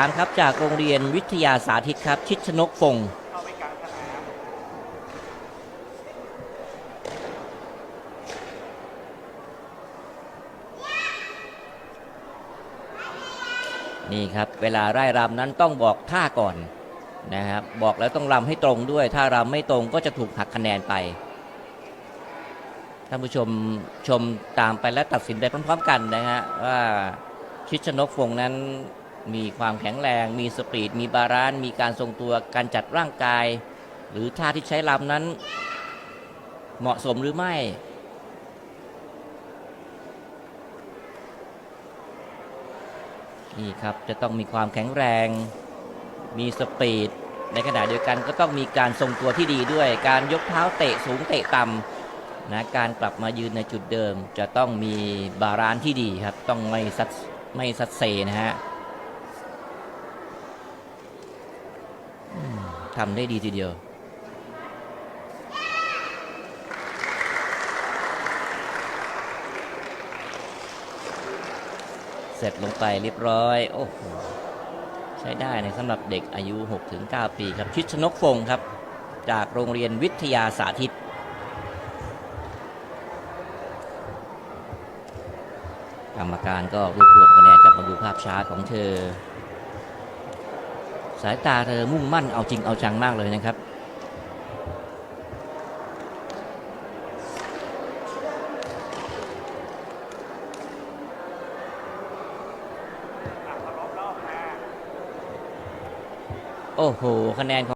ามครับจากโรงเรียนวิทยาสาธิตครับ ชิดชนกฟงนี่ครับเวลาไร่รำนั้นต้องบอกท่าก่อนนะครับบอกแล้วต้องรำให้ตรงด้วย ถ้ารำไม่ตรงก็จะถูกหักคะแนนไปท่านผู้ชมชมตามไปและตัดสินไปพร้อมๆกันนะฮะว่าชิดชนกฟงนั้น มีความแข็งแรง มีสปีด มีบาลานซ์มีการทรงตัวการจัดร่างกาย หรือท่าที่ใช้ลำนั้น เหมาะสมหรือไม่ นี่ครับจะต้องมีความแข็งแรง มีสปีด ในขณะเดียวกันก็ต้องมีการทรงตัวที่ดีด้วย การยกเท้าเตะสูงเตะต่ำนะการกลับมายืนในจุดเดิม จะต้องมีบาลานซ์ที่ดีครับต้องไม่ซัดไม่ซัดเซนะฮะอืม ทำได้ดีทีเดียว เสร็จลงไปเรียบร้อย โอ้โห ใช้ได้ในสำหรับเด็กอายุ 6-9 ปีครับ ชิดชนกฟงครับ จากโรงเรียนวิทยาสาธิตกรรมการก็รวบรวมคะแนนกลับมาดูภาพช้าของเธอ สายตาเธอมุ่งมั่นเอาจริงเอาจังมากเลยนะครับ โอ้โห คะแนนของ